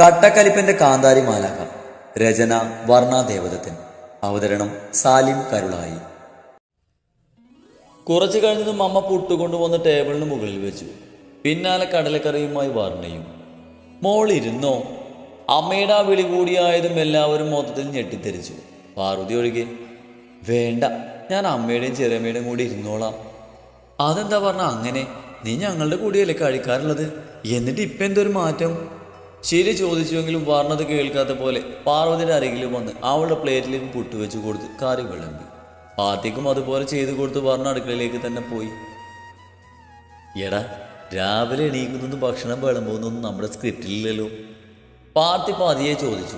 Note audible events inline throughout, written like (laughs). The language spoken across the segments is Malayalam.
കട്ടക്കലിപ്പന്റെ കാന്താരി മാലാക രചന വർണ ദേവദത്തൻ. അവതരണം സാലിം കരുളായി. കുറച്ചു കഴിഞ്ഞതും അമ്മ പുട്ടുകൊണ്ടുവന്ന് ടേബിളിന് മുകളിൽ വെച്ചു. പിന്നാലെ കടലക്കറിയുമായി വർണയും. മോൾ ഇരുന്നോ? അമ്മയുടെ ആ വിളി കൂടിയായതും എല്ലാവരും മൊത്തത്തിൽ ഞെട്ടിത്തെരിച്ചു പാർവതി ഒഴികെ വേണ്ട ഞാൻ അമ്മയുടെയും ചെറിയമ്മയുടെയും കൂടി ഇരുന്നോളാം. അതെന്താ പറഞ്ഞ അങ്ങനെ? നീ ഞങ്ങളുടെ കൂടിയല്ലേ കഴിക്കാറുള്ളത്? എന്നിട്ട് ഇപ്പം എന്തൊരു മാറ്റം? ശരി ചോദിച്ചുവെങ്കിലും പറഞ്ഞത് കേൾക്കാത്ത പോലെ പാർവതിയുടെ അരികിലും വന്ന് അവളുടെ പ്ലേറ്റിലേക്ക് പൊട്ടുവെച്ച് കൊടുത്ത് കറി വിളമ്പി. ആദ്യക്കും അതുപോലെ ചെയ്തു കൊടുത്ത് പറഞ്ഞ അടുക്കളയിലേക്ക് തന്നെ പോയി. എടാ രാവിലെ എണീക്കുന്നതും ഭക്ഷണം വിളമ്പുന്നൊന്നും നമ്മുടെ സ്ക്രിപ്റ്റിലില്ലല്ലോ. പാർത്തി പതിയെ ചോദിച്ചു.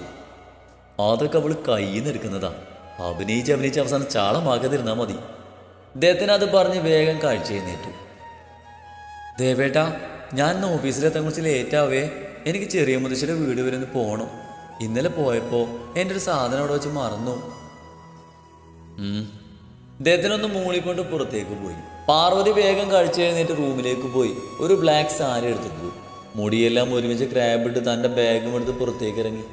അതൊക്കെ അവൾ കയ്യിൽ നിന്ന് എടുക്കുന്നതാ. അഭിനയിച്ച് അഭിനയിച്ച് അവസാനം ചാളമാകാതിരുന്നാൽ മതി. അദ്ദേഹത്തിന് അത് പറഞ്ഞ് വേഗം കാഴ്ച നേറ്റു ദേവേട്ടാ ഞാൻ ഇന്ന് ഓഫീസിലെത്താൻ കുറിച്ച് ലേറ്റാവേ എനിക്ക് ചെറിയ മുതശ്ശിയുടെ വീട് വരെ ഒന്ന് പോകണം ഇന്നലെ പോയപ്പോൾ എന്റെ ഒരു സാധനം അവിടെ വെച്ച് മറന്നു. ഇദ്ദേഹത്തിനൊന്ന് മൂളിക്കൊണ്ട് പുറത്തേക്ക് പോയി. പാർവതി വേഗം കഴിച്ചു കഴിഞ്ഞിട്ട് റൂമിലേക്ക് പോയി. ഒരു ബ്ലാക്ക് സാരി എടുത്തിട്ടു. മുടിയെല്ലാം ഒരുമിച്ച് ക്രാബ് ഇട്ട് തന്റെ ബാഗും എടുത്ത് പുറത്തേക്ക് ഇറങ്ങി.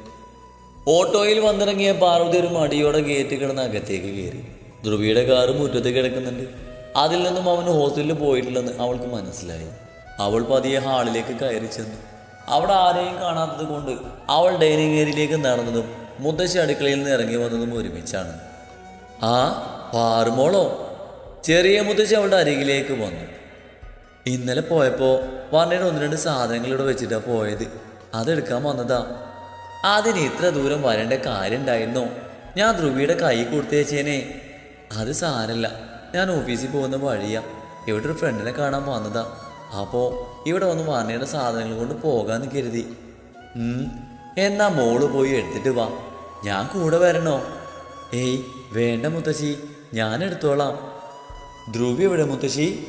ഓട്ടോയിൽ വന്നിറങ്ങിയ പാർവതി ഒരു മടിയോടെ ഗേറ്റ് കിടന്ന് അകത്തേക്ക് കയറി. ധ്രുവിയുടെ കാറ് മുറ്റത്ത് കിടക്കുന്നുണ്ട്. അതിൽ നിന്നും അവൻ ഹോസ്റ്റലിൽ പോയിട്ടില്ലെന്ന് അവൾക്ക് മനസ്സിലായി. അവൾ പതിയെ ഹാളിലേക്ക് കയറി ചെന്നു. അവിടെ ആരെയും കാണാത്തത് കൊണ്ട് അവൾ ഡൈനിങ് ഏരിയയിലേക്ക് നടന്നതും മുത്തശ്ശി അടുക്കളയിൽ നിന്ന് ഇറങ്ങി വന്നതും ഒരുമിച്ചാണ്. ആ പാറുമോളോ? ചെറിയ മുത്തശ്ശി അവളുടെ അരികിലേക്ക് വന്നു. ഇന്നലെ പോയപ്പോൾ വർണയുടെ ഒന്ന് രണ്ട് സാധനങ്ങൾ ഇവിടെ വെച്ചിട്ടാ പോയത്. അതെടുക്കാൻ വന്നതാ. അതിന് ഇത്ര ദൂരം വരേണ്ട കാര്യം ഉണ്ടായിരുന്നോ? ഞാൻ ധ്രുവിയുടെ കൈ കൊടുത്തേച്ചേനെ അത് സാരല്ല. ഞാൻ ഓഫീസിൽ പോകുന്ന വഴിയാ. ഇവിടെ ഒരു ഫ്രണ്ടിനെ കാണാൻ വന്നതാ. അപ്പോൾ ഇവിടെ വന്ന് വർണയുടെ സാധനങ്ങൾ കൊണ്ട് പോകാന്ന് കരുതി. എന്നാ മോൾ പോയി എടുത്തിട്ട് വാ. ഞാൻ കൂടെ വരണോ? ഏയ് വേണ്ട മുത്തശ്ശി. ഞാൻ എടുത്തോളാം. ധ്രുവി എവിടെ മുത്തശ്ശി?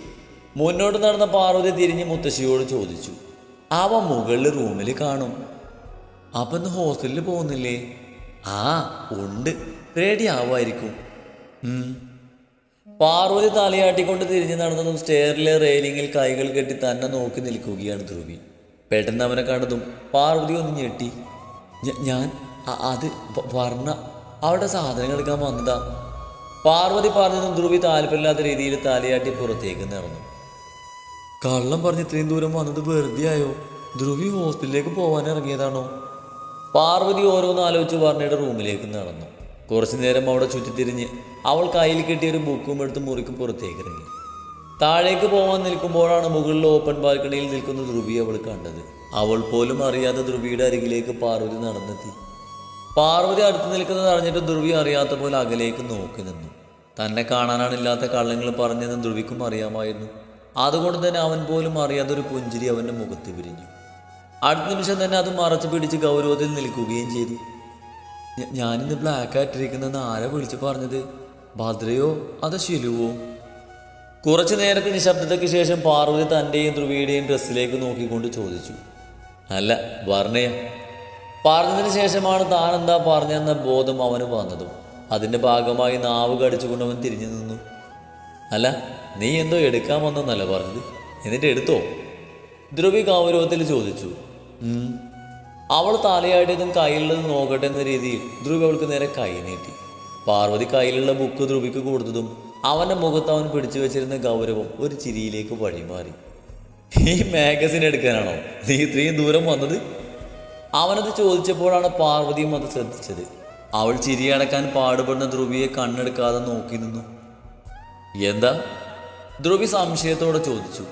മുന്നോട്ട് നടന്ന പാർവതി തിരിഞ്ഞ് മുത്തശ്ശിയോട് ചോദിച്ചു. അവ മുകളിൽ റൂമിൽ കാണും. അപ്പൊ ഇന്ന് ഹോസ്റ്റലിൽ പോകുന്നില്ലേ? ആ ഉണ്ട്. റെഡി ആവുമായിരിക്കും. പാർവതി തലയാട്ടിക്കൊണ്ട് തിരിഞ്ഞു നടന്നതും സ്റ്റെയറിലെ റെയിലിങ്ങിൽ കൈകൾ കെട്ടി തന്നെ നോക്കി നിൽക്കുകയാണ് ധ്രുവി. പെട്ടെന്ന് അവനെ കണ്ടതും പാർവതി ഒന്ന് ഞെട്ടി. ഞാൻ അത് വർണ അവിടെ സാധനങ്ങൾ എടുക്കാൻ വന്നതാ. പാർവതി പറഞ്ഞതും ധ്രുവി താല്പര്യമില്ലാത്ത രീതിയിൽ തലയാട്ടി പുറത്തേക്ക് നടന്നു കള്ളം പറഞ്ഞ് ഇത്രയും ദൂരം വന്നത് വെറുതെ ആയോ ധ്രുവി ഹോസ്പിറ്റലിലേക്ക് പോകാൻ ഇറങ്ങിയതാണോ? പാർവതി ഓരോന്ന് ആലോചിച്ച് വർണയുടെ റൂമിലേക്ക് നടന്നു. കുറച്ചു നേരം അവിടെ ചുറ്റിത്തിരിഞ്ഞ് അവൾ കയ്യിൽ കിട്ടിയ ഒരു ബുക്കും എടുത്ത് മുറിക്ക് പുറത്തേക്ക് ഇറങ്ങി. താഴേക്ക് പോകാൻ നിൽക്കുമ്പോഴാണ് മുകളിൽ ഓപ്പൺ ബാൽക്കണിയിൽ നിൽക്കുന്ന ധ്രുവി അവൾ കണ്ടത്. അവൾ പോലും അറിയാതെ ധ്രുവിയുടെ അരികിലേക്ക് പാർവതി നടന്നെത്തി. പാർവതി അടുത്ത് നിൽക്കുന്നത് അറിഞ്ഞിട്ട് ധ്രുവി അറിയാത്ത പോലെ അകലേക്ക് നോക്കി നിന്നു. തന്നെ കാണാനാണില്ലാത്ത കള്ളങ്ങൾ പറഞ്ഞെന്ന് ധ്രുവിക്കും അറിയാമായിരുന്നു. അതുകൊണ്ട് തന്നെ അവൻ പോലും അറിയാതെ ഒരു പുഞ്ചിരി അവന്റെ മുഖത്ത് വിരിഞ്ഞു. അടുത്ത നിമിഷം തന്നെ അത് മറച്ചു പിടിച്ച് ഗൗരവത്തിൽ നിൽക്കുകയും ചെയ്തു. "ഞ- ഞാനിന്ന് ബ്ലാക്ക് ആയിട്ടിരിക്കുന്നെന്ന് ആരാ വിളിച്ചു പറഞ്ഞത്? ഭദ്രയോ അതോ ശിലുവോ? കുറച്ചു നേരത്തെ നിശബ്ദതയ്ക്ക് ശേഷം പാർവതി തന്റെയും ധ്രുവിയുടെയും ഡ്രസ്സിലേക്ക് നോക്കിക്കൊണ്ട് ചോദിച്ചു. അല്ല വർണയ. പറഞ്ഞതിന് ശേഷമാണ് താൻ എന്താ പറഞ്ഞെന്ന ബോധം അവന് വന്നതും. അതിന്റെ ഭാഗമായി നാവ് കടിച്ചുകൊണ്ട് അവൻ തിരിഞ്ഞു നിന്നു. അല്ല നീ എന്തോ എടുക്കാൻ വന്നെന്നല്ല പറഞ്ഞത്? എന്നിട്ട് എടുത്തോ? ധ്രുവി ഗൗരവത്തിൽ ചോദിച്ചു. അവൾ തലയാടിയതും കയ്യിലുള്ളത് നോക്കട്ടെ എന്ന രീതിയിൽ ധ്രുവി അവൾക്ക് നേരെ കൈ നീട്ടി. പാർവതി കയ്യിലുള്ള ബുക്ക് ധ്രുവിക്ക് കൊടുത്തതും അവന്റെ മുഖത്ത് അവൻ പിടിച്ചു വെച്ചിരുന്ന ഗൗരവം ഒരു ചിരിയിലേക്ക് വഴിമാറി. ഈ മാഗസിൻ എടുക്കാനാണോ? നീ ഇത്രയും ദൂരം വന്നത്? അവനത് ചോദിച്ചപ്പോഴാണ് പാർവതിയും അത് ശ്രദ്ധിച്ചത്. അവൾ ചിരിയടക്കാൻ പാടുപെടുന്ന ധ്രുവിയെ കണ്ണെടുക്കാതെ നോക്കി നിന്നു. എന്താ? ധ്രുവി സംശയത്തോടെ ചോദിച്ചു.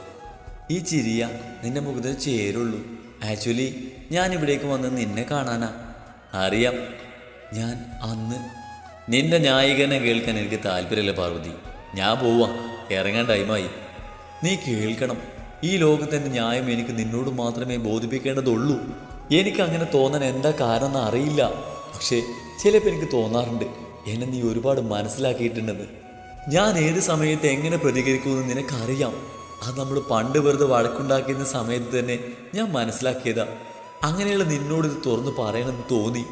ഈ ചിരിയ നിന്റെ മുഖത്ത് ചേരുള്ളൂ. ആക്ച്വലി ഞാൻ ഇവിടേക്ക് വന്ന് നിന്നെ കാണാനാ. അറിയാം. ഞാൻ അന്ന് നിന്റെ ന്യായികനെ കേൾക്കാൻ എനിക്ക് താല്പര്യമില്ല പാർവതി. ഞാൻ പോവാ. ഇറങ്ങാൻ ടൈമായി. നീ കേൾക്കണം. ഈ ലോകത്തിന്റെ ന്യായം എനിക്ക് നിന്നോട് മാത്രമേ ബോധിപ്പിക്കേണ്ടതുള്ളൂ. എനിക്ക് അങ്ങനെ തോന്നാൻ എന്താ കാരണം അറിയില്ല. പക്ഷേ ചിലപ്പോൾ എനിക്ക് തോന്നാറുണ്ട്. എന്നെ നീ ഒരുപാട് മനസ്സിലാക്കിയിട്ടുണ്ടെന്ന് ഞാൻ ഏത് സമയത്ത് എങ്ങനെ പ്രതികരിക്കുമെന്ന് നിനക്കറിയാം. അത് നമ്മൾ പണ്ട് വെറുതെ വഴക്കുണ്ടാക്കിയിരുന്ന സമയത്ത് തന്നെ ഞാൻ മനസ്സിലാക്കിയതാ. അങ്ങനെയുള്ള നിന്നോട് ഇത് തുറന്ന് പറയണമെന്ന് തോന്നി.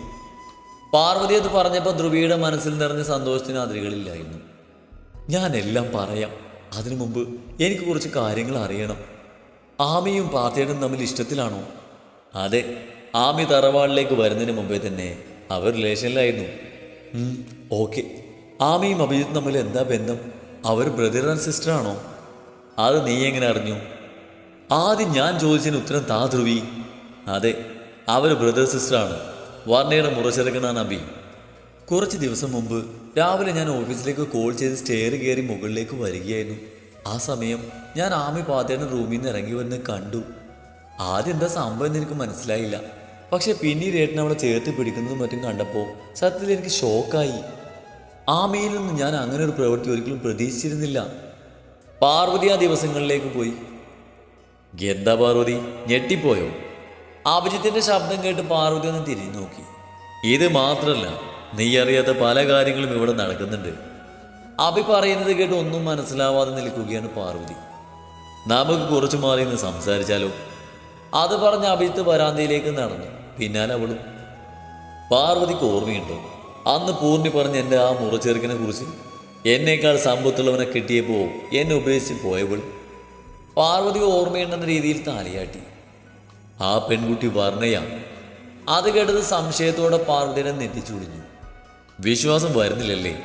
പാർവതി അത് പറഞ്ഞപ്പോൾ ധ്രുവിയുടെ മനസ്സിൽ നിറഞ്ഞ സന്തോഷത്തിന് അതിരുകളില്ലായിരുന്നു. ഞാനെല്ലാം പറയാം. അതിനു മുമ്പ് എനിക്ക് കുറച്ച് കാര്യങ്ങൾ അറിയണം. ആമയും പാർട്ടിയും തമ്മിൽ ഇഷ്ടത്തിലാണോ? അതെ ആമി തറവാളിലേക്ക് വരുന്നതിന് മുമ്പേ തന്നെ അവർ റിലേഷനിലായിരുന്നു. ഓക്കെ. ആമിയും അഭിജിത്തും തമ്മിൽ എന്താ ബന്ധം? അവർ ബ്രദർ ആൻഡ് സിസ്റ്റർ ആണോ? അത് നീ എങ്ങനെ അറിഞ്ഞു? ആദ്യം ഞാൻ ചോദിച്ചതിന് ഉത്തരം താ ധ്രുവി. അതെ അവർ ബ്രദർ സിസ്റ്ററാണ് വർണയുടെ മുറച്ചെറുക്കണാണ് നബി. കുറച്ച് ദിവസം മുമ്പ് രാവിലെ ഞാൻ ഓഫീസിലേക്ക് കോൾ ചെയ്ത് സ്റ്റെയർ കയറി മുകളിലേക്ക് വരികയായിരുന്നു. ആ സമയം ഞാൻ ആമി പാതയുടെ റൂമിൽ നിന്ന് ഇറങ്ങി വന്ന് കണ്ടു. ആദ്യം എന്താ സംഭവം എന്ന് എനിക്ക് മനസ്സിലായില്ല. പക്ഷെ പിന്നീട് ഏട്ടൻ അവളെ ചേർത്ത് പിടിക്കുന്നതും മറ്റും കണ്ടപ്പോൾ സത്യത്തിൽ എനിക്ക് ഷോക്കായി. ആമയിൽ നിന്ന് ഞാൻ അങ്ങനെ ഒരു പ്രവൃത്തി ഒരിക്കലും പ്രതീക്ഷിച്ചിരുന്നില്ല. പാർവതി ആ ദിവസങ്ങളിലേക്ക് പോയി. എന്താ പാർവതി? ഞെട്ടിപ്പോയോ? അഭിജിത്തിന്റെ ശബ്ദം കേട്ട് പാർവതി ഒന്ന് തിരിഞ്ഞു നോക്കി. ഇത് മാത്രല്ല നീ അറിയാത്ത പല കാര്യങ്ങളും ഇവിടെ നടക്കുന്നുണ്ട്. അഭി പറയുന്നത് കേട്ട് ഒന്നും മനസ്സിലാവാതെ നിൽക്കുകയാണ് പാർവതി. നമുക്ക് കുറച്ചു മാറി നിന്ന് സംസാരിച്ചാലോ? അത് പറഞ്ഞ് അഭിജിത്ത് വരാന്തയിലേക്ക് നടന്നു. പിന്നാലെ അവളും. പാർവതിക്ക് ഓർമ്മയുണ്ടോ? അന്ന് പൂർണി പറഞ്ഞ എന്റെ ആ മുറച്ചെറുക്കിനെ കുറിച്ച്. എന്നേക്കാൾ സമ്പത്തുള്ളവനെ കിട്ടിയപ്പോൾ എന്നെ ഉപേക്ഷിച്ച് പോയവൾ. പാർവതി ഓർമ്മയുണ്ടെന്ന രീതിയിൽ താലിയാട്ടി. ആ പെൺകുട്ടി വർണയാണ്. അത് കേട്ടത് സംശയത്തോടെ പാർവതിനെ നെറ്റിച്ചുടിഞ്ഞു വിശ്വാസം വരുന്നില്ലല്ലേ?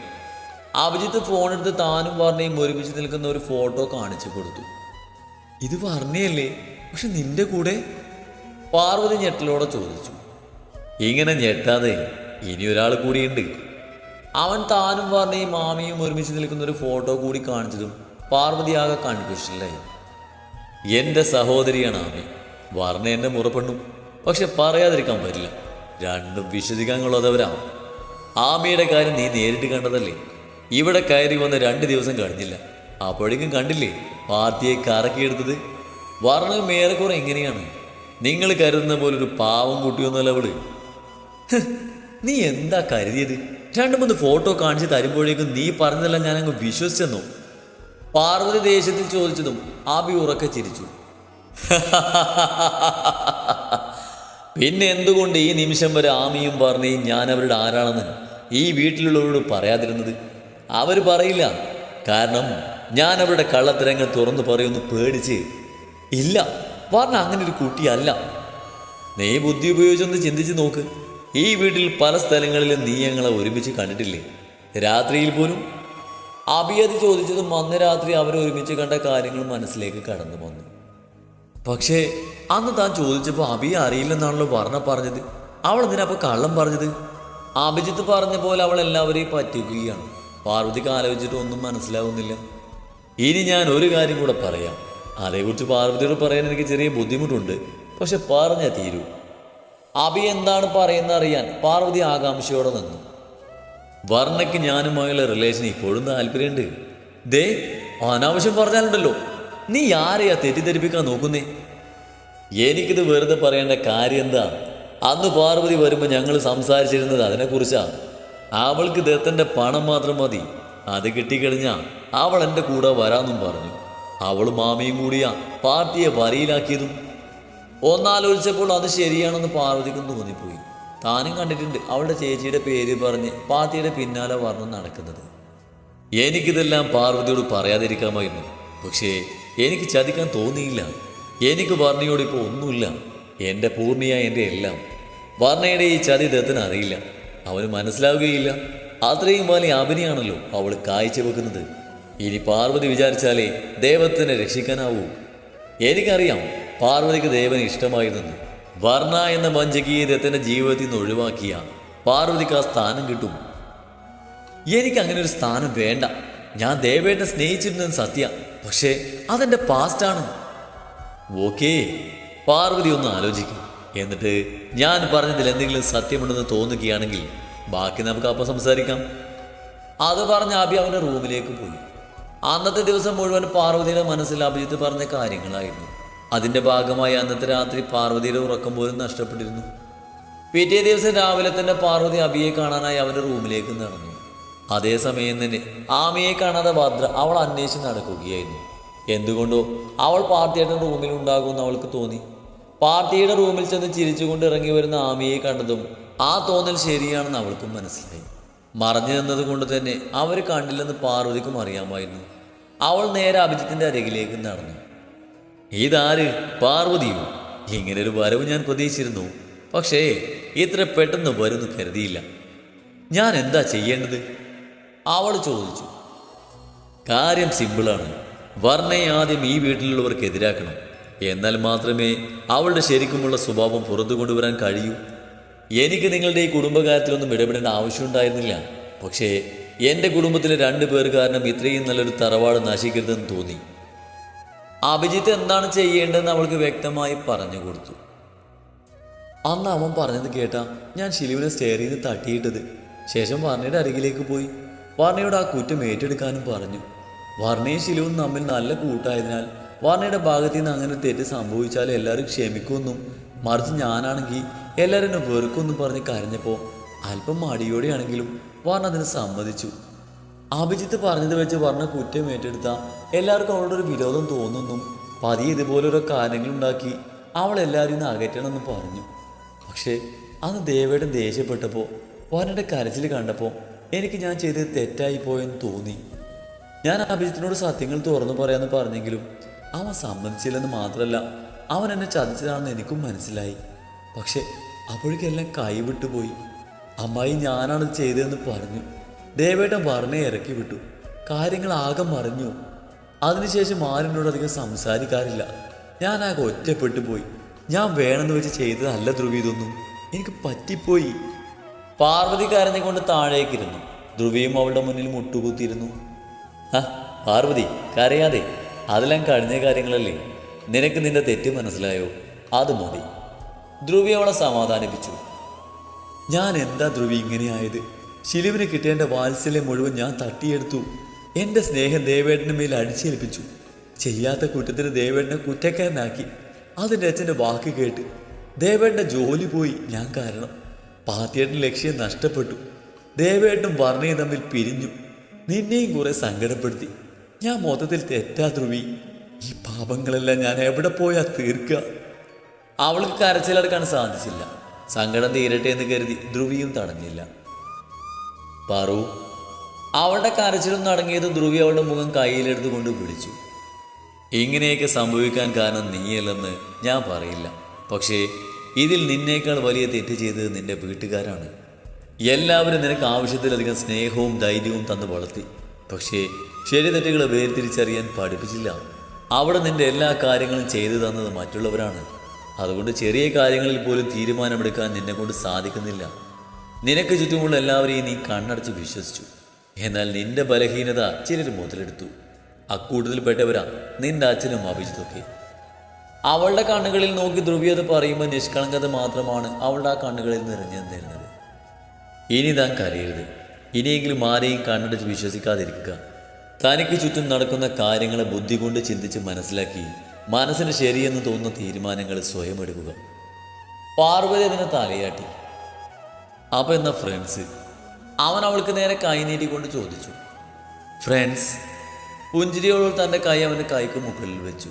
അഭിജിത്ത് ഫോണെടുത്ത് താനും വർണയും ഒരുമിച്ച് നിൽക്കുന്ന ഒരു ഫോട്ടോ കാണിച്ചു കൊടുത്തു. ഇത് വർണയല്ലേ? പക്ഷെ നിന്റെ കൂടെ? പാർവതി ഞെട്ടലോടെ ചോദിച്ചു. ഇങ്ങനെ ഞെട്ടാതെ ഇനി ഒരാൾ കൂടിയുണ്ട്. അവൻ താനും വർണയും മാമിയും ഒരുമിച്ച് നിൽക്കുന്ന ഒരു ഫോട്ടോ കൂടി കാണിച്ചതും ആകെ കൺഫ്യൂഷനിലായി. എന്റെ സഹോദരിയാണ് ആമി. വർണ എന്നെ മുറപ്പെണ്ണു. പക്ഷെ പറയാതിരിക്കാൻ പറ്റില്ല. രണ്ടും വിശ്വസിക്കാനുള്ളതവരാ ആമിയുടെ കാര്യം നീ നേരിട്ട് കണ്ടതല്ലേ? ഇവിടെ കയറി വന്ന് രണ്ട് ദിവസം കഴിഞ്ഞില്ല. അപ്പോഴേക്കും കണ്ടില്ലേ? പാർട്ടിയെ കറക്കിയെടുത്തത്? വർണ മേറെക്കുറെ എങ്ങനെയാണ് നിങ്ങൾ കരുതുന്ന പോലെ ഒരു പാവം കുട്ടിയൊന്നുമല്ല അവൾ. നീ എന്താ കരുതിയത്? രണ്ടു മൂന്ന് ഫോട്ടോ കാണിച്ച് തരുമ്പോഴേക്കും നീ പറഞ്ഞതെല്ലാം ഞാൻ അങ്ങ് വിശ്വസിച്ചെന്നോ? പാർവതി ദേശത്തിൽ ചോദിച്ചതും ആബി ഉറക്കെ ചിരിച്ചു. (laughs) പിന്നെ എന്തുകൊണ്ട് ഈ നിമിഷം വരെ ആമിയും പറഞ്ഞേയും ഞാൻ അവരുടെ ആരാണെന്ന് ഈ വീട്ടിലുള്ളവരോട് പറയാതിരുന്നത്? അവർ പറയില്ല. കാരണം ഞാൻ അവരുടെ കള്ളത്തരങ്ങൾ തുറന്നു പറയുമെന്ന് പേടിച്ച് ഇല്ല പറഞ്ഞ അങ്ങനെ ഒരു കുട്ടിയല്ല. നീ ബുദ്ധി ഉപയോഗിച്ചൊന്ന് ചിന്തിച്ച് നോക്ക്. ഈ വീട്ടിൽ പല സ്ഥലങ്ങളിലും നീ ഞങ്ങളെ ഒരുമിച്ച് കണ്ടിട്ടില്ലേ? രാത്രിയിൽ പോലും? അഭിയത് ചോദിച്ചതും അന്ന് രാത്രി അവരൊരുമിച്ച് കണ്ട കാര്യങ്ങൾ മനസ്സിലേക്ക് കടന്നു വന്നു. പക്ഷേ അന്ന് താൻ ചോദിച്ചപ്പോൾ അബിയെ അറിയില്ലെന്നാണല്ലോ വർണ പറഞ്ഞത്. അവൾ എന്തിനപ്പോൾ കള്ളം പറഞ്ഞത്? അഭിജിത്ത് പറഞ്ഞ പോലെ അവൾ എല്ലാവരെയും പറ്റിക്കുകയാണ്. പാർവതിക്ക് ആലോചിച്ചിട്ട് ഒന്നും മനസ്സിലാവുന്നില്ല. ഇനി ഞാൻ ഒരു കാര്യം കൂടെ പറയാം. അതേക്കുറിച്ച് പാർവതിയോട് പറയാൻ എനിക്ക് ചെറിയ ബുദ്ധിമുട്ടുണ്ട്. പക്ഷെ പറഞ്ഞാൽ തീരൂ. അബി എന്താണ് പറയുന്നത് അറിയാൻ പാർവതി ആകാംക്ഷയോടെ നിന്നു. വർണയ്ക്ക് ഞാനുമായുള്ള റിലേഷൻ ഇപ്പോഴും താല്പര്യമുണ്ട്. ദേ അനാവശ്യം പറഞ്ഞാലുണ്ടല്ലോ. നീ ആരെയാ തെറ്റിദ്ധരിപ്പിക്കാൻ നോക്കുന്നേ? എനിക്കിത് വെറുതെ പറയേണ്ട കാര്യം എന്താ? അന്ന് പാർവതി വരുമ്പോൾ ഞങ്ങൾ സംസാരിച്ചിരുന്നത് അതിനെക്കുറിച്ചാണ് അവൾക്ക് ദത്തന്റെ പണം മാത്രം മതി. അത് കിട്ടിക്കഴിഞ്ഞാൽ അവൾ എന്റെ കൂടെ വരാമെന്നും പറഞ്ഞു. അവൾ മാമയും കൂടിയാ പാർട്ടിയെ വരയിലാക്കിയതും. ഒന്നാലോചിച്ചപ്പോൾ അത് ശരിയാണെന്ന് പാർവതിക്കും തോന്നിപ്പോയി. താനും കണ്ടിട്ടുണ്ട് അവളുടെ ചേച്ചിയുടെ പേര് പറഞ്ഞ് പാർട്ടിയുടെ പിന്നാലെ വർണം നടക്കുന്നത്. എനിക്കിതെല്ലാം പാർവതിയോട് പറയാതിരിക്കാമായിരുന്നു. പക്ഷേ എനിക്ക് ചതിക്കാൻ തോന്നിയില്ല. എനിക്ക് വർണയോട് ഇപ്പോൾ ഒന്നുമില്ല. എന്റെ പൂർണിയ എന്റെ എല്ലാം. വർണയുടെ ഈ ചതി ദത്തിന് അറിയില്ല. അവന് മനസ്സിലാവുകയില്ല. അത്രയും വലിയ അഭിനയാണല്ലോ അവൾ കാഴ്ചവെക്കുന്നത്. ഇനി പാർവതി വിചാരിച്ചാലേ ദേവത്തിനെ രക്ഷിക്കാനാവൂ. എനിക്കറിയാം പാർവതിക്ക് ദേവന് ഇഷ്ടമായിരുന്നെന്ന്. വർണ എന്ന വഞ്ചകിയെ ദത്തന്റെ ജീവിതത്തിൽ നിന്ന് ഒഴിവാക്കിയ പാർവതിക്ക് ആ സ്ഥാനം കിട്ടും. എനിക്ക് അങ്ങനെ ഒരു സ്ഥാനം വേണ്ട. ഞാൻ ദേവേട്ടനെ സ്നേഹിച്ചിരുന്നത് സത്യ. പക്ഷേ അതെന്റെ പാസ്റ്റാണ് ഓക്കേ പാർവതി ഒന്ന് ആലോചിക്കും. എന്നിട്ട് ഞാൻ പറഞ്ഞതിൽ എന്തെങ്കിലും സത്യമുണ്ടെന്ന് തോന്നുകയാണെങ്കിൽ ബാക്കി നമുക്ക് അപ്പം സംസാരിക്കാം. അത് പറഞ്ഞ് അഭി അവന്റെ റൂമിലേക്ക് പോയി. അന്നത്തെ ദിവസം മുഴുവൻ പാർവതിയുടെ മനസ്സിൽ അഭിജിത്ത് പറഞ്ഞ കാര്യങ്ങളായിരുന്നു. അതിന്റെ ഭാഗമായി അന്നത്തെ രാത്രി പാർവതിയുടെ ഉറക്കം പോലും നഷ്ടപ്പെട്ടിരുന്നു. പിറ്റേ ദിവസം രാവിലെ തന്നെ പാർവതി അബിയെ കാണാനായി അവന്റെ റൂമിലേക്ക് നടന്നു. അതേസമയം തന്നെ ആമയെ കാണാതെ ഭദ്ര അവൾ അന്വേഷിച്ച് നടക്കുകയായിരുന്നു. എന്തുകൊണ്ടോ അവൾ പാർട്ടിയുടെ റൂമിൽ ഉണ്ടാകുമെന്ന് അവൾക്ക് തോന്നി. പാർട്ടിയുടെ റൂമിൽ ചെന്ന് ചിരിച്ചുകൊണ്ട് ഇറങ്ങി വരുന്ന ആമയെ കണ്ടതും ആ തോന്നൽ ശരിയാണെന്ന് അവൾക്കും മനസ്സിലായി. മറഞ്ഞു നിന്നത് കൊണ്ട് തന്നെ അവർ കണ്ടില്ലെന്ന് പാർവതിക്കും അറിയാമായിരുന്നു. അവൾ നേരെ അഭിജിത്തിന്റെ അരികിലേക്ക് നടന്നു. ഇതാര്? പാർവതിയോ? ഇങ്ങനെ ഒരു വരവ് ഞാൻ പ്രതീക്ഷിച്ചിരുന്നു. പക്ഷേ ഇത്ര പെട്ടെന്ന് വരുന്നു കരുതിയില്ല. ഞാൻ എന്താ ചെയ്യേണ്ടത്? അവൾ ചോദിച്ചു കാര്യം സിമ്പിളാണ്. വർണയെ ആദ്യം ഈ വീട്ടിലുള്ളവർക്ക് എതിരാക്കണം. എന്നാൽ മാത്രമേ അവളുടെ ശരിക്കുമുള്ള സ്വഭാവം പുറത്തു കൊണ്ടുവരാൻ കഴിയൂ. എനിക്ക് നിങ്ങളുടെ ഈ കുടുംബകാര്യത്തിലൊന്നും ഇടപെടേണ്ട ആവശ്യമുണ്ടായിരുന്നില്ല. പക്ഷേ എന്റെ കുടുംബത്തിലെ രണ്ട് പേർ കാരണം ഇത്രയും നല്ലൊരു തറവാട് നശിക്കരുതെന്ന് തോന്നി. അഭിജിത്ത് എന്താണ് ചെയ്യേണ്ടതെന്ന് അവൾക്ക് വ്യക്തമായി പറഞ്ഞു കൊടുത്തു. അന്ന് അവൻ പറഞ്ഞത് കേട്ടാ ഞാൻ ശിലുവിനെ സ്റ്റെയറിൽ നിന്ന് തട്ടിയിട്ടത്. ശേഷം വർണയുടെ അരികിലേക്ക് പോയി. വർണയോട് ആ കുറ്റം ഏറ്റെടുക്കാനും പറഞ്ഞു. വാർണയും ശിലുവും തമ്മിൽ നല്ല കൂട്ടായതിനാൽ വാർണയുടെ ഭാഗത്ത് നിന്ന് അങ്ങനെ തെറ്റ് സംഭവിച്ചാൽ എല്ലാവരും ക്ഷമിക്കുമെന്നും മറിച്ച് ഞാനാണെങ്കിൽ എല്ലാവരും എന്നെ വെറുക്കുമെന്നും പറഞ്ഞ് കരഞ്ഞപ്പോൾ അല്പം മടിയോടെയാണെങ്കിലും വർണ അതിന് സമ്മതിച്ചു. അഭിജിത്ത് പറഞ്ഞത് വെച്ച് വർണ കുറ്റം ഏറ്റെടുത്ത എല്ലാവർക്കും അവളുടെ ഒരു വിരോധം തോന്നുന്നും പതിയെ ഇതുപോലൊരു കാര്യങ്ങളുണ്ടാക്കി അവൾ എല്ലാവരും ഇന്ന് അകറ്റണമെന്ന് പറഞ്ഞു. പക്ഷേ അന്ന് ദേവയുടെ ദേഷ്യപ്പെട്ടപ്പോൾ വർണയുടെ കരച്ചിൽ കണ്ടപ്പോൾ എനിക്ക് ഞാൻ ചെയ്തത് തെറ്റായി പോയെന്ന് തോന്നി. ഞാൻ അഭിജിത്തിനോട് സത്യങ്ങൾ തുറന്നു പറയാമെന്ന് പറഞ്ഞെങ്കിലും അവൻ സമ്മതിച്ചില്ലെന്ന് മാത്രമല്ല അവൻ എന്നെ ചതിച്ചതാണെന്ന് എനിക്കും മനസ്സിലായി. പക്ഷെ അപ്പോഴേക്കെല്ലാം കൈവിട്ടുപോയി അമ്മായി ഞാനാണ് ചെയ്തതെന്ന് പറഞ്ഞു. ദേവേട്ടൻ പറഞ്ഞേ ഇറക്കി വിട്ടു. കാര്യങ്ങൾ ആകെ മറിഞ്ഞു. അതിനുശേഷം ആരിനോട് അധികം സംസാരിക്കാറില്ല. ഞാൻ ആകെ ഒറ്റപ്പെട്ടു പോയി. ഞാൻ വേണമെന്ന് വെച്ച് ചെയ്തതല്ല ധ്രുവി ഇതൊന്നും. എനിക്ക് പറ്റിപ്പോയി. പാർവതി കരഞ്ഞുകൊണ്ട് താഴേക്കിരുന്നു. ധ്രുവിയും അവളുടെ മുന്നിൽ മുട്ടുകുത്തിയിരുന്നു. ആ പാർവതി കരയാതെ. അതെല്ലാം കഴിഞ്ഞ കാര്യങ്ങളല്ലേ? നിനക്ക് നിന്റെ തെറ്റ് മനസ്സിലായോ? അത് മതി. ധ്രുവി അവളെ സമാധാനിപ്പിച്ചു. ഞാൻ എന്താ ധ്രുവി ഇങ്ങനെയായത് ശിലുവിന് കിട്ടേണ്ട വാത്സല്യം മുഴുവൻ ഞാൻ തട്ടിയെടുത്തു. എന്റെ സ്നേഹം ദേവേട്ടന് മേൽ അടിച്ചേൽപ്പിച്ചു. ചെയ്യാത്ത കുറ്റത്തിന് ദേവേട്ടനെ കുറ്റക്കാരനാക്കി. അതിന്റെ അച്ഛന്റെ വാക്ക് കേട്ട് ദേവേട്ടന്റെ ജോലി പോയി ഞാൻ കാരണം. പാർട്ടിയേട്ടന്റെ ലക്ഷ്യം നഷ്ടപ്പെട്ടു. ദേവേട്ടും വർണയും തമ്മിൽ പിരിഞ്ഞു. നിന്നെയും കുറെ സങ്കടപ്പെടുത്തി. ഞാൻ മൊത്തത്തിൽ തെറ്റാ ധ്രുവി. ഈ പാപങ്ങളെല്ലാം ഞാൻ എവിടെ പോയാ തീർക്കുക അവൾക്ക് കരച്ചിലടക്കാൻ സാധിച്ചില്ല. സങ്കടം തീരട്ടെ എന്ന് കരുതി ധ്രുവിയും തടഞ്ഞില്ല. പറു അവളുടെ കരച്ചിലും നടങ്ങിയത് ധ്രുവി അവളുടെ മുഖം കയ്യിലെടുത്തുകൊണ്ട് വിളിച്ചു ഇങ്ങനെയൊക്കെ സംഭവിക്കാൻ കാരണം നീയല്ലെന്ന് ഞാൻ പറയില്ല. പക്ഷേ ഇതിൽ നിന്നേക്കാൾ വലിയ തെറ്റ് ചെയ്തത് നിന്റെ വീട്ടുകാരാണ്. എല്ലാവരും നിനക്ക് ആവശ്യത്തിലധികം സ്നേഹവും ധൈര്യവും തന്നു വളർത്തി. പക്ഷേ ശരി തെറ്റുകളെ വേർതിരിച്ചറിയാൻ പഠിപ്പിച്ചില്ല. അവിടെ നിന്റെ എല്ലാ കാര്യങ്ങളും ചെയ്തു തന്നത് മറ്റുള്ളവരാണ്. അതുകൊണ്ട് ചെറിയ കാര്യങ്ങളിൽ പോലും തീരുമാനമെടുക്കാൻ നിന്നെ കൊണ്ട് സാധിക്കുന്നില്ല. നിനക്ക് ചുറ്റുമുള്ള എല്ലാവരെയും നീ കണ്ണടച്ച് വിശ്വസിച്ചു. എന്നാൽ നിന്റെ ബലഹീനത ചിലർ മുതലെടുത്തു. അക്കൂട്ടത്തിൽപ്പെട്ടവരാ നിന്റെ അച്ഛനും അഭിജിത്തൊക്കെ അവളുടെ കണ്ണുകളിൽ നോക്കി ധ്രുവിയത് പറയുമ്പോൾ നിഷ്കളങ്കത മാത്രമാണ് അവളുടെ ആ കണ്ണുകളിൽ നിറഞ്ഞു നിന്നിരുന്നത് ഇനി താൻ കരയരുത്. ഇനിയെങ്കിലും ആരെയും കണ്ണടച്ച് വിശ്വസിക്കാതിരിക്കുക. തനിക്ക് ചുറ്റും നടക്കുന്ന കാര്യങ്ങളെ ബുദ്ധി കൊണ്ട് ചിന്തിച്ച് മനസ്സിലാക്കി മനസ്സിന് ശരിയെന്ന് തോന്നുന്ന തീരുമാനങ്ങൾ സ്വയം എടുക്കുക. പാർവതി അതിനെ തലയാട്ടി. അപ്പം എന്നാ ഫ്രണ്ട്സ് അവൻ അവൾക്ക് നേരെ കൈ നീട്ടിക്കൊണ്ട് ചോദിച്ചു. ഫ്രണ്ട്സ് പുഞ്ചിരിയോട് തന്റെ കൈ അവന്റെ കൈക്ക് മുകളിൽ വെച്ചു.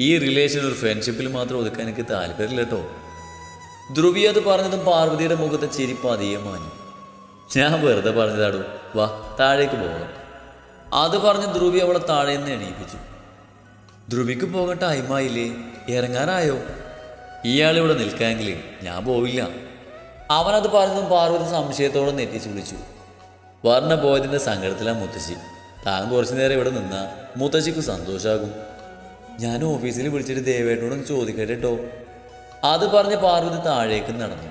ഈ റിലേഷൻ ഒരു ഫ്രണ്ട്ഷിപ്പിൽ മാത്രം ഒതുക്കാൻ എനിക്ക് താല്പര്യമില്ല കേട്ടോ ധ്രുവി അത് പറഞ്ഞതും പാർവതിയുടെ മുഖത്തെ ചിരിപ്പ് അധികം മാഞ്ഞു. ഞാൻ വെറുതെ പറഞ്ഞതാടു വാ താഴേക്ക് പോകാം. അത് പറഞ്ഞ് ധ്രുവി അവളെ താഴെ നിന്ന് എണീപ്പിച്ചു. ധ്രുവിക്ക് പോകാൻ ടൈമായില്ലേ ഇറങ്ങാനായോ? ഇയാളിവിടെ നിൽക്കാമെങ്കിൽ ഞാൻ പോവില്ല. അവനത് പറഞ്ഞതും പാർവതി സംശയത്തോടെ നെറ്റിച്ച് വിളിച്ചു. വർണ പോയതിന്റെ സങ്കടത്തിലാണ് മുത്തശ്ശി. താൻ കുറച്ചു നേരം ഇവിടെ നിന്നാ മുത്തശ്ശിക്ക് സന്തോഷാകും. ഞാൻ ഓഫീസിൽ വിളിച്ചിട്ട് ദേവേട്ടനോട് ചോദിക്കട്ടെ കേട്ടോ അത് പറഞ്ഞ് പാർവതി താഴേക്ക് നടന്നു.